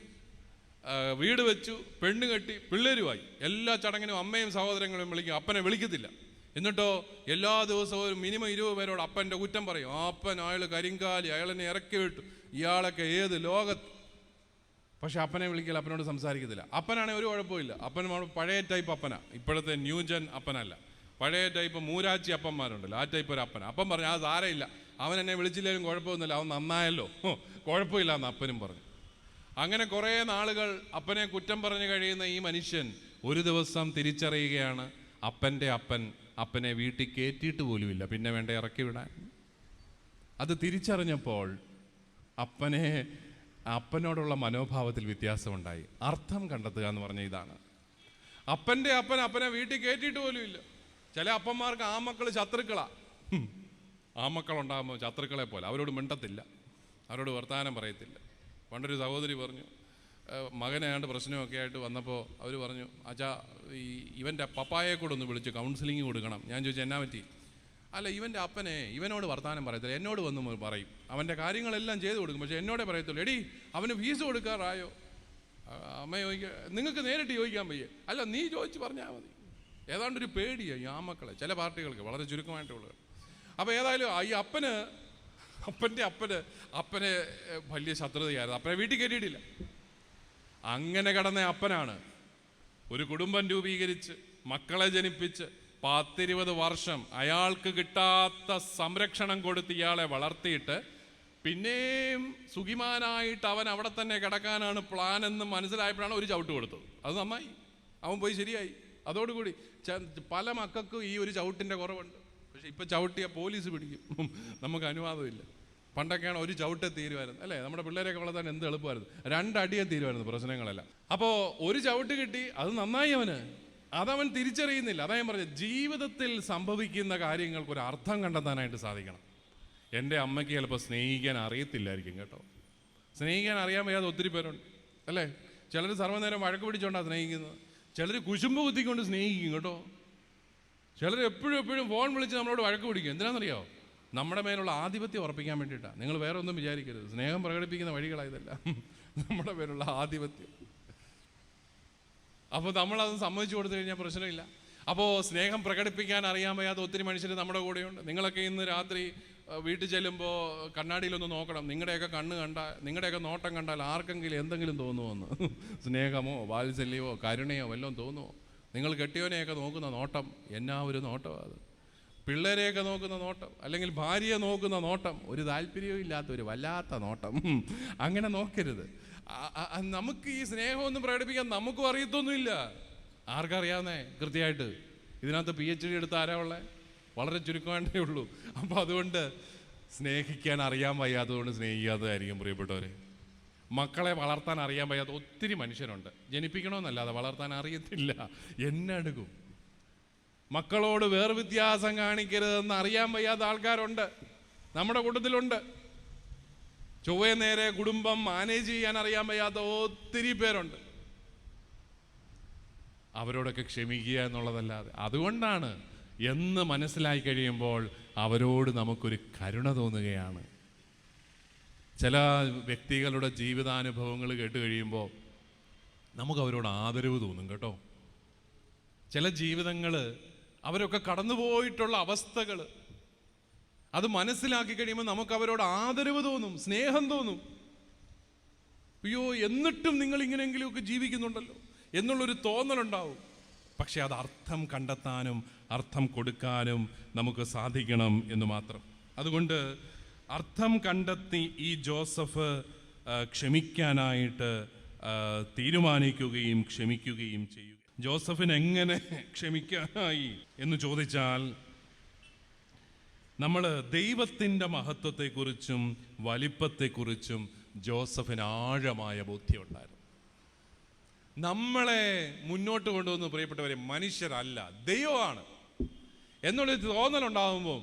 വീട് വെച്ചു പെണ്ണ് കെട്ടി പിള്ളേരുമായി. എല്ലാ ചടങ്ങിനും അമ്മയും സഹോദരങ്ങളും വിളിക്കും അപ്പനെ വിളിക്കത്തില്ല. എന്നിട്ടോ എല്ലാ ദിവസവും ഒരു മിനിമം ഇരുപത് പേരോട് അപ്പന്റെ കുറ്റം പറയും. അപ്പൻ അയാൾ കരിങ്കാലി അയാളെന്നെ ഇറക്കി വിട്ടു. ഇയാളൊക്കെ ഏത് ലോകത്ത്? പക്ഷെ അപ്പനെ വിളിക്കില്ല അപ്പനോട് സംസാരിക്കത്തില്ല. അപ്പനാണെങ്കിൽ ഒരു കുഴപ്പമില്ല അപ്പൻ പഴയ ടൈപ്പ് അപ്പനാ. ഇപ്പോഴത്തെ ന്യൂജൻ അപ്പനല്ല. പഴയ ടൈപ്പ് മൂരാച്ചി അപ്പന്മാരുണ്ടല്ലോ. ആ ടൈപ്പ് ഒരു അപ്പന. അപ്പൻ പറഞ്ഞു അത് സാരമില്ല അവൻ എന്നെ വിളിച്ചില്ലെങ്കിലും കുഴപ്പമൊന്നുമില്ല. അവൻ നന്നായല്ലോ. കുഴപ്പമില്ല എന്ന് അപ്പനും പറഞ്ഞു. അങ്ങനെ കുറേ നാളുകൾ അപ്പനെ കുറ്റം പറഞ്ഞു കഴിയുന്ന ഈ മനുഷ്യൻ ഒരു ദിവസം തിരിച്ചറിയുകയാണ് അപ്പന്റെ അപ്പൻ അപ്പനെ വീട്ടിൽ കയറ്റിയിട്ട് പോലുമില്ല. പിന്നെ വേണ്ട ഇറക്കി വിടാൻ. അത് തിരിച്ചറിഞ്ഞപ്പോൾ അപ്പനെ അപ്പനോടുള്ള മനോഭാവത്തിൽ വ്യത്യാസമുണ്ടായി. അർത്ഥം കണ്ടെത്തുക എന്ന് പറഞ്ഞ ഇതാണ്. അപ്പന്റെ അപ്പൻ അപ്പനെ വീട്ടിൽ കയറ്റിയിട്ട് പോലുമില്ല. ചില അപ്പന്മാർക്ക് ആ മക്കൾ ശത്രുക്കളാ. ആ മക്കളുണ്ടാകുമ്പോൾ ശത്രുക്കളെ പോലെ. അവരോട് മിണ്ടത്തില്ല. അവരോട് വർത്തമാനം പറയത്തില്ല. പണ്ടൊരു സഹോദരി പറഞ്ഞു ഏഹ് മകനാണ്ട് പ്രശ്നമൊക്കെ ആയിട്ട് വന്നപ്പോൾ അവർ പറഞ്ഞു അച്ഛാ ഈ ഇവന്റെ പപ്പായെ കൂടെ ഒന്ന് വിളിച്ച് കൗൺസിലിംഗ് കൊടുക്കണം. ഞാൻ ചോദിച്ചു എന്നാ പറ്റി? അല്ല ഇവന്റെ അപ്പനെ ഇവനോട് വർത്തമാനം പറയത്തില്ല എന്നോട് വന്ന് പറയും. അവന്റെ കാര്യങ്ങളെല്ലാം ചെയ്തു കൊടുക്കും പക്ഷേ എന്നോടേ പറയത്തുള്ളൂ എടി അവന് ഫീസ് കൊടുക്കാറായോ? അമ്മ ചോദിക്കുക നിങ്ങൾക്ക് നേരിട്ട് ചോദിക്കാൻ വയ്യേ. അല്ല നീ ചോദിച്ച് പറഞ്ഞാൽ മതി. ഏതാണ്ട് ഒരു പേടിയാണ് ഈ ആമക്കളെ ചില പാർട്ടികൾക്ക് വളരെ ചുരുക്കമായിട്ടുള്ളത് അപ്പോൾ ഏതായാലും ഈ അപ്പന് അപ്പന്റെ അപ്പന് അപ്പനെ വലിയ ശത്രുതയായിരുന്നു. അപ്പനെ വീട്ടിൽ കയറ്റിയിട്ടില്ല. അങ്ങനെ കടന്ന അപ്പനാണ്. ഒരു കുടുംബം രൂപീകരിച്ച് മക്കളെ ജനിപ്പിച്ച് പത്തിരുപത് വർഷം അയാൾക്ക് കിട്ടാത്ത സംരക്ഷണം കൊടുത്ത് ഇയാളെ വളർത്തിയിട്ട് പിന്നെയും സുഖിമാനായിട്ട് അവൻ അവിടെ തന്നെ കിടക്കാനാണ് പ്ലാൻ എന്ന് മനസ്സിലായപ്പോഴാണ് ഒരു ചവിട്ട് കൊടുത്തത്. അത് നന്നായി. അവൻ പോയി ശരിയായി. അതോടുകൂടി പല മക്കൾക്കും ഈ ഒരു ചവിട്ടിന്റെ കുറവുണ്ട്. പക്ഷെ ഇപ്പം ചവിട്ടിയ പോലീസ് പിടിക്കും. നമുക്ക് അനുവാദമില്ല. പണ്ടൊക്കെയാണ് ഒരു ചവിട്ടെ തീരുമായിരുന്നു അല്ലേ? നമ്മുടെ പിള്ളേരെയൊക്കെ വളർത്താൻ എന്ത് എളുപ്പമായിരുന്നു. രണ്ടടിയെ തീരുമായിരുന്നു പ്രശ്നങ്ങളെല്ലാം. അപ്പോൾ ഒരു ചവിട്ട് കിട്ടി അത് നന്നായി അവന്. അതവൻ തിരിച്ചറിയുന്നില്ല. അതാ ഞാൻ പറഞ്ഞത് ജീവിതത്തിൽ സംഭവിക്കുന്ന കാര്യങ്ങൾക്ക് ഒരു അർത്ഥം കണ്ടെത്താനായിട്ട് സാധിക്കണം. എന്റെ അമ്മയ്ക്ക് ചിലപ്പോൾ സ്നേഹിക്കാൻ അറിയത്തില്ലായിരിക്കും കേട്ടോ. സ്നേഹിക്കാൻ അറിയാൻ വയ്യാതെ ഒത്തിരി പേരുണ്ട്. അല്ലേ? ചിലർ സർവനേരം വഴക്ക് പിടിച്ചുകൊണ്ടാണ് സ്നേഹിക്കുന്നത്. ചിലർ കുശുമ്പ് കുത്തിക്കൊണ്ട് സ്നേഹിക്കും കേട്ടോ. ചിലർ എപ്പോഴും എപ്പോഴും ഫോൺ വിളിച്ച് നമ്മളോട് വഴക്ക് പിടിക്കും. എന്തിനാണെന്നറിയോ നമ്മുടെ മേലുള്ള ആധിപത്യം ഉറപ്പിക്കാൻ വേണ്ടിയിട്ടാണ് നിങ്ങൾ വേറെ ഒന്നും വിചാരിക്കരുത്. സ്നേഹം പ്രകടിപ്പിക്കുന്ന വഴികളായതല്ല. നമ്മുടെ മേലുള്ള ആധിപത്യം. അപ്പോൾ നമ്മളത് സമ്മതിച്ചു കൊടുത്തു കഴിഞ്ഞാൽ പ്രശ്നമില്ല. അപ്പോൾ സ്നേഹം പ്രകടിപ്പിക്കാൻ അറിയാൻ വയ്യാത്ത ഒത്തിരി മനുഷ്യർ നമ്മുടെ കൂടെയുണ്ട്. നിങ്ങളൊക്കെ ഇന്ന് രാത്രി വീട്ടിൽ ചെല്ലുമ്പോൾ കണ്ണാടിയിലൊന്ന് നോക്കണം. നിങ്ങളുടെയൊക്കെ കണ്ണ് കണ്ടാൽ നിങ്ങളുടെയൊക്കെ നോട്ടം കണ്ടാൽ ആർക്കെങ്കിലും എന്തെങ്കിലും തോന്നുമോന്ന് സ്നേഹമോ വാത്സല്യമോ കരുണയോ വല്ലതും തോന്നുമോ നിങ്ങൾ കെട്ടിയവനെയൊക്കെ നോക്കുന്ന നോട്ടം എന്നാ ഒരു നോട്ടമാണ് അത്? പിള്ളേരെയൊക്കെ നോക്കുന്ന നോട്ടം അല്ലെങ്കിൽ ഭാര്യയെ നോക്കുന്ന നോട്ടം ഒരു താല്പര്യവും ഇല്ലാത്ത ഒരു വല്ലാത്ത നോട്ടം. അങ്ങനെ നോക്കരുത്. നമുക്ക് ഈ സ്നേഹമൊന്നും പ്രകടിപ്പിക്കാൻ നമുക്കും അറിയത്തൊന്നുമില്ല. ആർക്കറിയാവുന്നേ കൃത്യമായിട്ട്. ഇതിനകത്ത് പി എച്ച് ഡി എടുത്ത ആരാ ഉള്ളത് വളരെ ചുരുക്കമായിട്ടേ ഉള്ളൂ. അപ്പോൾ അതുകൊണ്ട് സ്നേഹിക്കാൻ അറിയാൻ വയ്യാത്തതുകൊണ്ട് സ്നേഹിക്കാത്തതായിരിക്കും പ്രിയപ്പെട്ടവരെ. മക്കളെ വളർത്താൻ അറിയാൻ വയ്യാത്ത ഒത്തിരി മനുഷ്യരുണ്ട്. ജനിപ്പിക്കണമെന്നല്ലാതെ വളർത്താൻ അറിയത്തില്ല. എന്നെടുക്കും മക്കളോട് വേർവ്യത്യാസം കാണിക്കരുതെന്ന് അറിയാൻ വയ്യാത്ത ആൾക്കാരുണ്ട്. നമ്മുടെ കൂട്ടത്തിലുണ്ട്. ചൊവ്വേ നേരെ കുടുംബം മാനേജ് ചെയ്യാൻ അറിയാൻ വയ്യാത്ത ഒത്തിരി പേരുണ്ട്. അവരോടൊക്കെ ക്ഷമിക്കുക എന്നുള്ളതല്ലാതെ. അതുകൊണ്ടാണ് എന്ന് മനസ്സിലായി കഴിയുമ്പോൾ അവരോട് നമുക്കൊരു കരുണ തോന്നുകയാണ്. ചില വ്യക്തികളുടെ ജീവിതാനുഭവങ്ങൾ കേട്ട് കഴിയുമ്പോൾ നമുക്ക് അവരോട് ആദരവ് തോന്നും കേട്ടോ. ചില ജീവിതങ്ങൾ അവരൊക്കെ കടന്നുപോയിട്ടുള്ള അവസ്ഥകൾ അത് മനസ്സിലാക്കി കഴിയുമ്പോൾ നമുക്ക് അവരോട് ആദരവ് തോന്നും സ്നേഹം തോന്നും. അയ്യോ എന്നിട്ടും നിങ്ങൾ ഇങ്ങനെയെങ്കിലുമൊക്കെ ജീവിക്കുന്നുണ്ടല്ലോ എന്നുള്ളൊരു തോന്നലുണ്ടാവും. പക്ഷെ അത് അർത്ഥം കണ്ടെത്താനും അർത്ഥം കൊടുക്കാനും നമുക്ക് സാധിക്കണം എന്ന് മാത്രം. അതുകൊണ്ട് അർത്ഥം കണ്ടെത്തി ഈ ജോസഫ് ക്ഷമിക്കാനായിട്ട് തീരുമാനിക്കുകയും ക്ഷമിക്കുകയും ചെയ്യുക ജോസഫിന് എങ്ങനെ ക്ഷമിക്കാനായി എന്ന് ചോദിച്ചാൽ നമ്മൾ ദൈവത്തിന്റെ മഹത്വത്തെക്കുറിച്ചും വലിപ്പത്തെക്കുറിച്ചും ജോസഫിന് ആഴമായ ബോധ്യമുണ്ടായിരുന്നു. നമ്മളെ മുന്നോട്ട് കൊണ്ടുവന്ന് പ്രിയപ്പെട്ടവരെ മനുഷ്യരല്ല ദൈവമാണ്. എന്നുള്ളൊരു തോന്നലുണ്ടാകുമ്പോൾ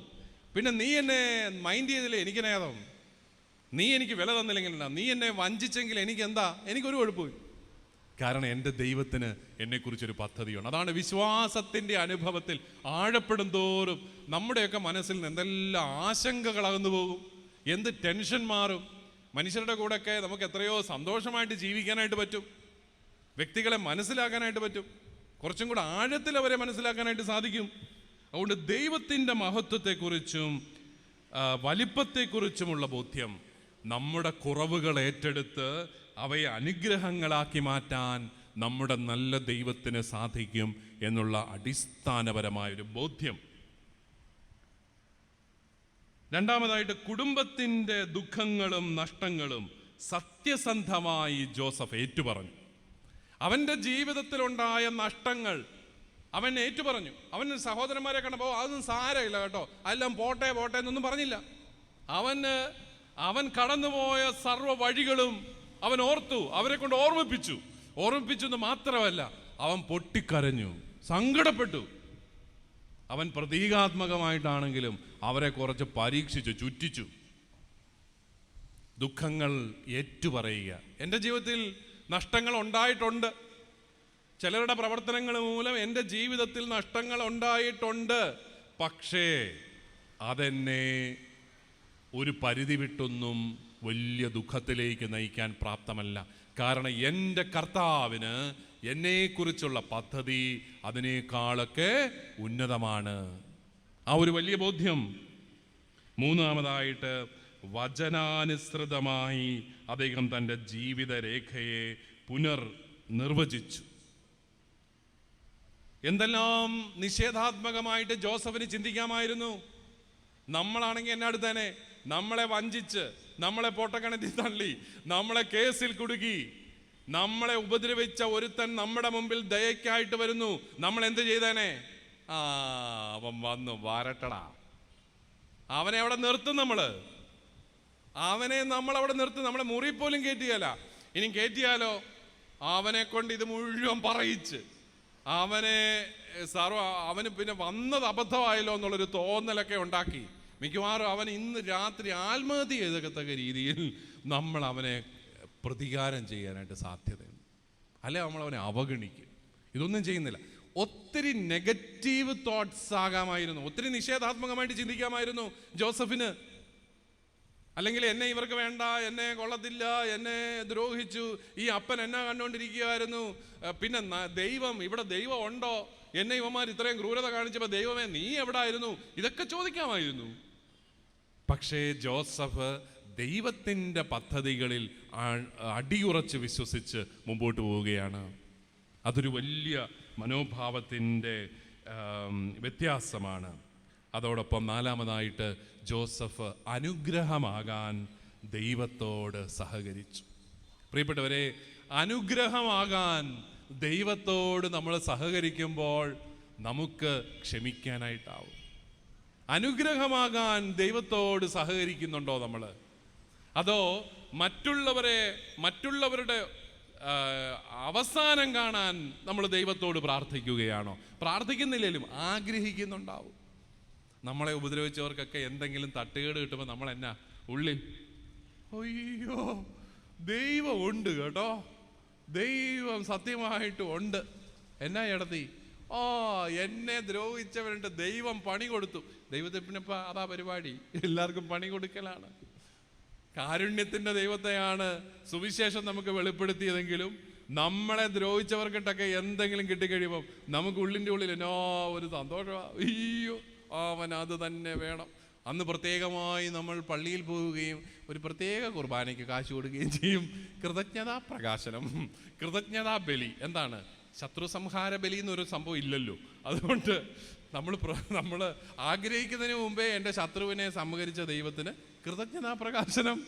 പിന്നെ നീ എന്നെ മൈൻഡ് ചെയ്തില്ലേ എനിക്ക് നേതം നീ എനിക്ക് വില തന്നില്ലെങ്കിൽ നീ എന്നെ വഞ്ചിച്ചെങ്കിൽ എനിക്ക് എന്താ എനിക്കൊരു കുഴപ്പമില്ല. കാരണം എന്റെ ദൈവത്തിന് എന്നെക്കുറിച്ചൊരു പദ്ധതിയുണ്ട്. അതാണ് വിശ്വാസത്തിന്റെ അനുഭവത്തിൽ ആഴപ്പെടും തോറും നമ്മുടെയൊക്കെ മനസ്സിൽ നിന്ന് എന്തെല്ലാം ആശങ്കകൾ അകന്നു പോകും. എന്ത് ടെൻഷൻ മാറും. മനുഷ്യരുടെ കൂടെയൊക്കെ നമുക്ക് എത്രയോ സന്തോഷമായിട്ട് ജീവിക്കാനായിട്ട് പറ്റും. വ്യക്തികളെ മനസ്സിലാക്കാനായിട്ട് പറ്റും. കുറച്ചും കൂടെ ആഴത്തിൽ അവരെ മനസ്സിലാക്കാനായിട്ട് സാധിക്കും. അതുകൊണ്ട് ദൈവത്തിന്റെ മഹത്വത്തെക്കുറിച്ചും വലിപ്പത്തെക്കുറിച്ചുമുള്ള ബോധ്യം നമ്മുടെ കുറവുകൾ ഏറ്റെടുത്ത് അവയെ അനുഗ്രഹങ്ങളാക്കി മാറ്റാൻ നമ്മുടെ നല്ല ദൈവത്തിന് സാധിക്കും എന്നുള്ള അടിസ്ഥാനപരമായൊരു ബോധ്യം. രണ്ടാമതായിട്ട് കുടുംബത്തിന്റെ ദുഃഖങ്ങളും നഷ്ടങ്ങളും സത്യസന്ധമായി ജോസഫ് ഏറ്റുപറഞ്ഞു. അവന്റെ ജീവിതത്തിലുണ്ടായ നഷ്ടങ്ങൾ അവൻ ഏറ്റുപറഞ്ഞു. അവൻ സഹോദരന്മാരെ കണ്ടപ്പോൾ അതൊന്നും സാരമില്ല കേട്ടോ. അതെല്ലാം പോട്ടെ പോട്ടെ എന്നൊന്നും പറഞ്ഞില്ല. അവന് അവൻ കടന്നുപോയ സർവ വഴികളും അവൻ ഓർത്തു അവരെ കൊണ്ട് ഓർമ്മിപ്പിച്ചു. ഓർമ്മിപ്പിച്ചു എന്ന് മാത്രമല്ല അവൻ പൊട്ടിക്കരഞ്ഞു സങ്കടപ്പെട്ടു. അവൻ പ്രതീകാത്മകമായിട്ടാണെങ്കിലും അവരെ കുറച്ച് പരീക്ഷിച്ചു ചുറ്റിച്ചു. ദുഃഖങ്ങൾ ഏറ്റുപറയുക. എന്റെ ജീവിതത്തിൽ നഷ്ടങ്ങൾ ഉണ്ടായിട്ടുണ്ട്. ചിലരുടെ പ്രവർത്തനങ്ങൾ മൂലം എന്റെ ജീവിതത്തിൽ നഷ്ടങ്ങൾ ഉണ്ടായിട്ടുണ്ട്. പക്ഷേ അതെന്നെ ഒരു പരിധി വിട്ടൊന്നും വലിയ ദുഃഖത്തിലേക്ക് നയിക്കാൻ പ്രാപ്തമല്ല. കാരണം എന്റെ കർത്താവിന് എന്നെക്കുറിച്ചുള്ള പദ്ധതി അതിനേക്കാളൊക്കെ ഉന്നതമാണ്. ആ ഒരു വലിയ ബോധ്യം. മൂന്നാമതായിട്ട് വചനാനുസൃതമായി അദ്ദേഹം തന്റെ ജീവിതരേഖയെ പുനർ നിർവചിച്ചു എന്തെല്ലാം നിഷേധാത്മകമായിട്ട് ജോസഫിന് ചിന്തിക്കാമായിരുന്നു? നമ്മളാണെങ്കിൽ എന്നെ അടുത്തേനെ നമ്മളെ വഞ്ചിച്ച് നമ്മളെ പൊട്ടക്കണത്തിൽ തള്ളി നമ്മളെ കേസിൽ കുടുക്കി. നമ്മളെ ഉപദ്രവിച്ച ഒരുത്തൻ നമ്മുടെ മുമ്പിൽ ദയക്കായിട്ട് വരുന്നു. നമ്മൾ എന്ത് ചെയ്തേനെ? ആ അവൻ വന്നു വരട്ടടാ. അവനെ അവിടെ നിർത്തും നമ്മൾ. അവനെ നമ്മൾ അവിടെ നിർത്തും. നമ്മളെ മുറി പോലും കയറ്റിയല്ല ഇനി കയറ്റിയാലോ അവനെ കൊണ്ട് ഇത് മുഴുവൻ പറയിച്ച്. അവനെ സർവ അവന് പിന്നെ വന്നത് അബദ്ധമായല്ലോ എന്നുള്ളൊരു തോന്നലൊക്കെ ഉണ്ടാക്കി. മിക്കവാറും അവൻ ഇന്ന് രാത്രി ആത്മഹത്യ ചെയ്തക്കത്തക്ക രീതിയിൽ നമ്മൾ അവനെ പ്രതികാരം ചെയ്യാനായിട്ട് സാധ്യതയുണ്ട്. അല്ലെ നമ്മൾ അവനെ അവഗണിക്കും. ഇതൊന്നും ചെയ്യുന്നില്ല. ഒത്തിരി നെഗറ്റീവ് തോട്ട്സ് ആകാമായിരുന്നു. ഒത്തിരി നിഷേധാത്മകമായിട്ട് ചിന്തിക്കാമായിരുന്നു ജോസഫിന്. അല്ലെങ്കിൽ എന്നെ ഇവർക്ക് വേണ്ട എന്നെ കൊള്ളത്തില്ല എന്നെ ദ്രോഹിച്ചു ഈ അപ്പൻ എന്നാ കണ്ടുകൊണ്ടിരിക്കുകയായിരുന്നു പിന്നെ ദൈവം ഇവിടെ ദൈവം ഉണ്ടോ? എന്നെ ഇവന്മാർ ഇത്രയും ക്രൂരത കാണിച്ചപ്പോൾ ദൈവമേ നീ എവിടെ ആയിരുന്നു ഇതൊക്കെ ചോദിക്കാമായിരുന്നു. പക്ഷേ ജോസഫ് ദൈവത്തിന്റെ പദ്ധതികളിൽ അടിയുറച്ച് വിശ്വസിച്ച് മുമ്പോട്ട് പോവുകയാണ്. അതൊരു വലിയ മനോഭാവത്തിന്റെ വ്യത്യാസമാണ്. അതോടൊപ്പം നാലാമതായിട്ട് ജോസഫ് അനുഗ്രഹമാകാൻ ദൈവത്തോട് സഹകരിച്ചു. പ്രിയപ്പെട്ടവരെ അനുഗ്രഹമാകാൻ ദൈവത്തോട് നമ്മൾ സഹകരിക്കുമ്പോൾ നമുക്ക് ക്ഷമിക്കാനായിട്ടാവും. അനുഗ്രഹമാകാൻ ദൈവത്തോട് സഹകരിക്കുന്നുണ്ടോ നമ്മൾ അതോ മറ്റുള്ളവരെ മറ്റുള്ളവരുടെ അവസാനം കാണാൻ നമ്മൾ ദൈവത്തോട് പ്രാർത്ഥിക്കുകയാണോ? പ്രാർത്ഥിക്കുന്നില്ലെങ്കിലും ആഗ്രഹിക്കുന്നുണ്ടാവും. നമ്മളെ ഉപദ്രവിച്ചവർക്കൊക്കെ എന്തെങ്കിലും തട്ടുകേട് കിട്ടുമ്പോൾ നമ്മൾ എന്നാ ഉള്ളിൽ അയ്യോ ദൈവം ഉണ്ട് കേട്ടോ. ദൈവം സത്യമായിട്ടും ഉണ്ട്. എന്നാ ഇടത്തി ഓ എന്നെ ദ്രോഹിച്ചവരുണ്ട്. ദൈവം പണി കൊടുത്തു. ദൈവത്തെ പിന്നെ ഇപ്പൊ അതാ പരിപാടി. എല്ലാവർക്കും പണി കൊടുക്കലാണ്. കാരുണ്യത്തിന്റെ ദൈവത്തെയാണ് സുവിശേഷം നമുക്ക് വെളിപ്പെടുത്തിയതെങ്കിലും നമ്മളെ ദ്രോഹിച്ചവർക്കിട്ടൊക്കെ എന്തെങ്കിലും കിട്ടിക്കഴിയുമ്പോൾ നമുക്ക് ഉള്ളിന്റെ ഉള്ളിൽ എന്നോ ഒരു സന്തോഷമാണ് അയ്യോ അവൻ അത് തന്നെ വേണം. അന്ന് പ്രത്യേകമായി നമ്മൾ പള്ളിയിൽ പോവുകയും ഒരു പ്രത്യേക കുർബാനയ്ക്ക് കാശ് കൊടുക്കുകയും ചെയ്യും. കൃതജ്ഞതാ പ്രകാശനം കൃതജ്ഞതാ ബലി. എന്താണ്? ശത്രു സംഹാര ബലി എന്നൊരു സംഭവം ഇല്ലല്ലോ. അതുകൊണ്ട് നമ്മൾ നമ്മൾ ആഗ്രഹിക്കുന്നതിന് മുമ്പേ എന്റെ ശത്രുവിനെ സംഹരിച്ച ദൈവത്തിന് കൃതജ്ഞതാ പ്രകാശനം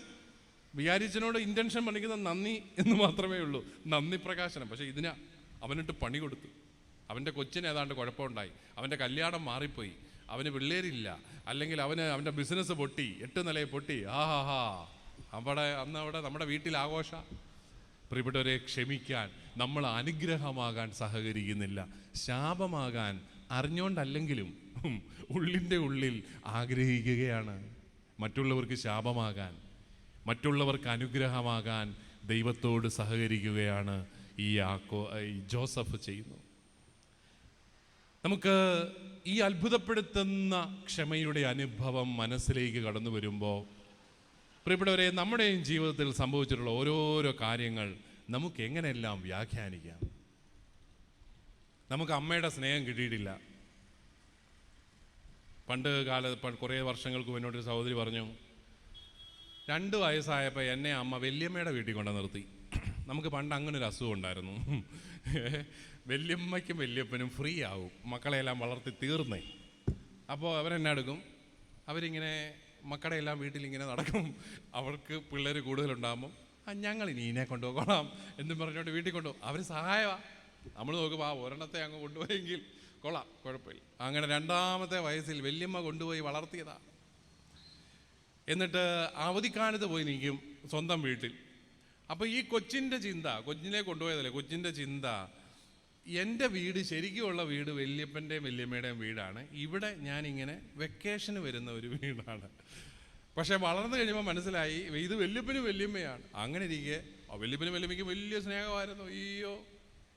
വിചാരിച്ചനോട് ഇന്റൻഷൻ പണിക്കുന്ന നന്ദി എന്ന് മാത്രമേ ഉള്ളൂ. നന്ദി പ്രകാശനം. പക്ഷേ ഇതിന് അവനിട്ട് പണി കൊടുത്തു. അവന്റെ കൊച്ചിന് ഏതാണ്ട് കുഴപ്പമുണ്ടായി. അവന്റെ കല്യാണം മാറിപ്പോയി. അവന് പിള്ളേരില്ല. അല്ലെങ്കിൽ അവന് അവന്റെ ബിസിനസ് പൊട്ടി. എട്ട് നിലയെ പൊട്ടി. ആ ഹാ ഹാ അവിടെ അന്ന് അവിടെ നമ്മുടെ വീട്ടിൽ ആഘോഷ. പ്രിയപ്പെട്ടവരെ ക്ഷമിക്കാൻ. നമ്മൾ അനുഗ്രഹമാകാൻ സഹകരിക്കുന്നില്ല. ശാപമാകാൻ അറിഞ്ഞോണ്ടല്ലെങ്കിലും ഉം, ഉള്ളിന്റെ ഉള്ളിൽ ആഗ്രഹിക്കുകയാണ്. മറ്റുള്ളവർക്ക് ശാപമാകാൻ മറ്റുള്ളവർക്ക് അനുഗ്രഹമാകാൻ ദൈവത്തോട് സഹകരിക്കുകയാണ് ഈ ആക്കോ ഈ ജോസഫ് ചെയ്യുന്നു. നമുക്ക് ഈ അത്ഭുതപ്പെടുത്തുന്ന ക്ഷമയുടെ അനുഭവം മനസ്സിലേക്ക് കടന്നു വരുമ്പോൾ പ്രിയപ്പെട്ടവരെ നമ്മുടെയും ജീവിതത്തിൽ സംഭവിച്ചിട്ടുള്ള ഓരോരോ കാര്യങ്ങൾ നമുക്ക് എങ്ങനെയെല്ലാം വ്യാഖ്യാനിക്കാം? നമുക്ക് അമ്മയുടെ സ്നേഹം കിട്ടിയിട്ടില്ല. പണ്ട് കാല കുറേ വർഷങ്ങൾക്ക് മുന്നോട്ട് സഹോദരി പറഞ്ഞു രണ്ട് വയസ്സായപ്പോൾ എന്നെ അമ്മ വല്യമ്മയുടെ വീട്ടിൽ കൊണ്ട് നിർത്തി. നമുക്ക് പണ്ട് അങ്ങനെ ഒരു അസുഖം ഉണ്ടായിരുന്നു. വല്യമ്മയ്ക്കും വല്യപ്പനും ഫ്രീ ആവും. മക്കളെയെല്ലാം വളർത്തി തീർന്നേ. അപ്പോൾ അവരെന്നെ എടുക്കും അവരിങ്ങനെ മക്കളെ എല്ലാം വീട്ടിലിങ്ങനെ നടക്കും. അവർക്ക് പിള്ളേർ കൂടുതലുണ്ടാകുമ്പോൾ ആ ഞങ്ങൾ ഇനി ഇതിനെ കൊണ്ടുപോകണം എന്നും പറഞ്ഞുകൊണ്ട് വീട്ടിൽ കൊണ്ടുപോകും അവർ സഹായമാണ് നമ്മൾ നോക്കുമ്പോൾ ആ ഒരെണ്ണത്തെ അങ്ങ് കൊണ്ടുപോയെങ്കിൽ കൊള്ളാം കുഴപ്പമില്ല. അങ്ങനെ രണ്ടാമത്തെ വയസ്സിൽ വല്യമ്മ കൊണ്ടുപോയി വളർത്തിയതാണ് എന്നിട്ട് അവധിക്കാലത്ത് പോയി നിൽക്കും സ്വന്തം വീട്ടിൽ. അപ്പോൾ ഈ കൊച്ചിന്റെ ചിന്ത കൊച്ചിനെ കൊണ്ടുപോയതല്ലേ കൊച്ചിന്റെ ചിന്ത എന്റെ വീട് ശരിക്കുമുള്ള വീട് വല്യപ്പന്റെയും വല്യമ്മയുടെയും വീടാണ്. ഇവിടെ ഞാനിങ്ങനെ വെക്കേഷന് വരുന്ന ഒരു വീടാണ്. പക്ഷേ വളർന്നു കഴിയുമ്പോൾ മനസ്സിലായി ഇത് വല്യപ്പനും വല്യമ്മയാണ്. അങ്ങനെ ഇരിക്കെ വല്യപ്പനും വല്യമ്മയ്ക്ക് വലിയ സ്നേഹമായിരുന്നു. അയ്യോ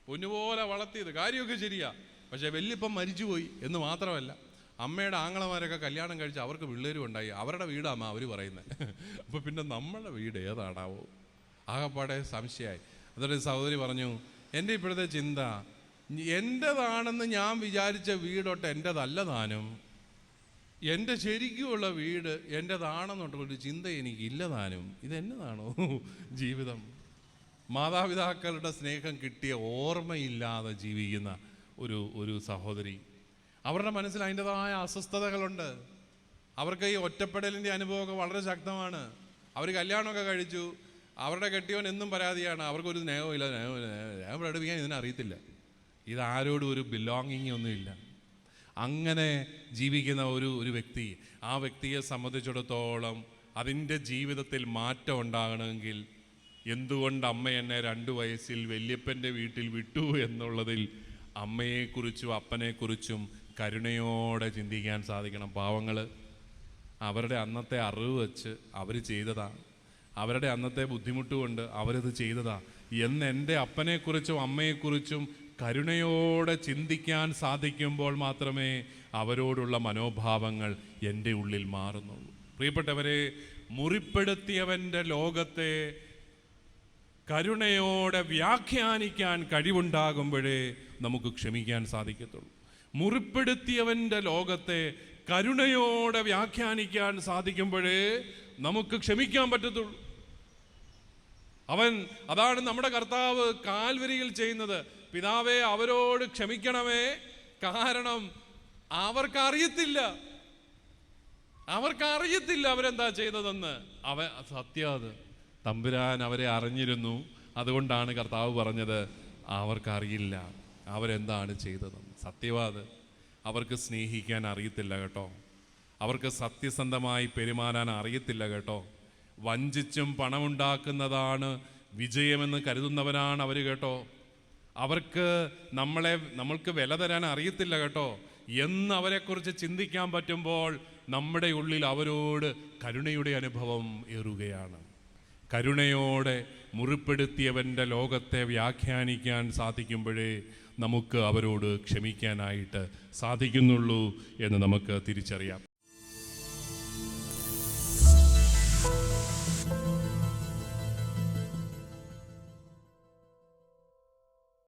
പൊന്നുപോലെ വളർത്തിയത് കാര്യമൊക്കെ ശരിയാ. പക്ഷേ വല്യപ്പം മരിച്ചുപോയി എന്ന് മാത്രമല്ല അമ്മയുടെ ആങ്ങളമാരൊക്കെ കല്യാണം കഴിച്ച് അവർക്ക് പിള്ളേരും ഉണ്ടായി. അവരുടെ വീടാമ്മ അവർ പറയുന്നത് അപ്പോൾ പിന്നെ നമ്മളുടെ വീട് ഏതാണാവോ? ആകപ്പാടെ സംശയമായി. അതൊരു സഹോദരി പറഞ്ഞു എന്റെ ഇപ്പോഴത്തെ ചിന്ത എന്റെതാണെന്ന് ഞാൻ വിചാരിച്ച വീടൊട്ട് എന്റെതല്ല താനും. എന്റെ ശരിക്കുമുള്ള വീട് എന്റെതാണെന്നൊട്ടൊരു ചിന്ത എനിക്കില്ല താനും. ഇതെന്നതാണോ ജീവിതം? മാതാപിതാക്കളുടെ സ്നേഹം കിട്ടിയ ഓർമ്മയില്ലാതെ ജീവിക്കുന്ന ഒരു ഒരു സഹോദരി. അവരുടെ മനസ്സിൽ അതിന്റെതായ അസ്വസ്ഥതകളുണ്ട്. അവർക്ക് ഈ ഒറ്റപ്പെടലിന്റെ അനുഭവമൊക്കെ വളരെ ശക്തമാണ്. അവർ കല്യാണമൊക്കെ കഴിച്ചു. അവരുടെ കെട്ടിയവൻ എന്നും പരാതിയാണ്. അവർക്കൊരു സ്നേഹമില്ല ഞാൻ സ്നേഹം പ്രകടിപ്പിക്കാൻ ഇതിനറിയത്തില്ല ഇതാരോടും ഒരു ബിലോങ്ങിങ് ഒന്നുമില്ല. അങ്ങനെ ജീവിക്കുന്ന ഒരു ഒരു വ്യക്തി ആ വ്യക്തിയെ സംബന്ധിച്ചിടത്തോളം അതിന്റെ ജീവിതത്തിൽ മാറ്റം ഉണ്ടാകണമെങ്കിൽ എന്തുകൊണ്ട് അമ്മ എന്നെ രണ്ടു വയസ്സിൽ വല്യപ്പന്റെ വീട്ടിൽ വിട്ടു എന്നുള്ളതിൽ അമ്മയെക്കുറിച്ചും അപ്പനെക്കുറിച്ചും കരുണയോടെ ചിന്തിക്കാൻ സാധിക്കണം. പാവങ്ങൾ അവരുടെ അന്നത്തെ അറിവ് വെച്ച് അവർ ചെയ്തതാ. അവരുടെ അന്നത്തെ ബുദ്ധിമുട്ട് കൊണ്ട് അവരത് ചെയ്തതാ. എന്ന് എന്റെ അപ്പനെക്കുറിച്ചും അമ്മയെക്കുറിച്ചും കരുണയോടെ ചിന്തിക്കാൻ സാധിക്കുമ്പോൾ മാത്രമേ അവരോടുള്ള മനോഭാവങ്ങൾ എന്റെ ഉള്ളിൽ മാറുന്നുള്ളൂ. പ്രിയപ്പെട്ടവരെ മുറിപ്പെടുത്തിയവന്റെ ലോകത്തെ കരുണയോടെ വ്യാഖ്യാനിക്കാൻ കഴിവുണ്ടാകുമ്പോഴേ നമുക്ക് ക്ഷമിക്കാൻ സാധിക്കത്തുള്ളൂ. മുറിപ്പെടുത്തിയവന്റെ ലോകത്തെ കരുണയോടെ വ്യാഖ്യാനിക്കാൻ സാധിക്കുമ്പോഴേ നമുക്ക് ക്ഷമിക്കാൻ പറ്റത്തുള്ളൂ. അവൻ അതാണ് നമ്മുടെ കർത്താവ് കാൽവരിയിൽ ചെയ്യുന്നത്. പിതാവെ അവരോട് ക്ഷമിക്കണമേ. കാരണം അവർക്കറിയത്തില്ല. അവർക്കറിയത്തില്ല അവരെന്താ ചെയ്തതെന്ന് അവ സത്യം അത്. തമ്പുരാൻ അവരെ അറിഞ്ഞിരുന്നു. അതുകൊണ്ടാണ് കർത്താവ് പറഞ്ഞത് അവർക്കറിയില്ല. അവരെന്താണ് ചെയ്തതെന്ന് സത്യവാദ് അവർക്ക് സ്നേഹിക്കാൻ അറിയത്തില്ല കേട്ടോ. അവർക്ക് സത്യസന്ധമായി പെരുമാറാൻ അറിയത്തില്ല കേട്ടോ. വഞ്ചിച്ചും പണമുണ്ടാക്കുന്നതാണ് വിജയമെന്ന് കരുതുന്നവരാണ് അവർ കേട്ടോ. അവർക്ക് നമ്മളെ നമ്മൾക്ക് വില തരാൻ അറിയത്തില്ല കേട്ടോ. എന്ന് അവരെക്കുറിച്ച് ചിന്തിക്കാൻ പറ്റുമ്പോൾ നമ്മുടെ ഉള്ളിൽ അവരോട് കരുണയുടെ അനുഭവം ഏറുകയാണ്. കരുണയോടെ മുറിപ്പെടുത്തിയവന്റെ ലോകത്തെ വ്യാഖ്യാനിക്കാൻ സാധിക്കുമ്പോഴേ നമുക്ക് അവരോട് ക്ഷമിക്കാനായിട്ട് സാധിക്കുന്നുള്ളൂ എന്ന് നമുക്ക് തിരിച്ചറിയാം.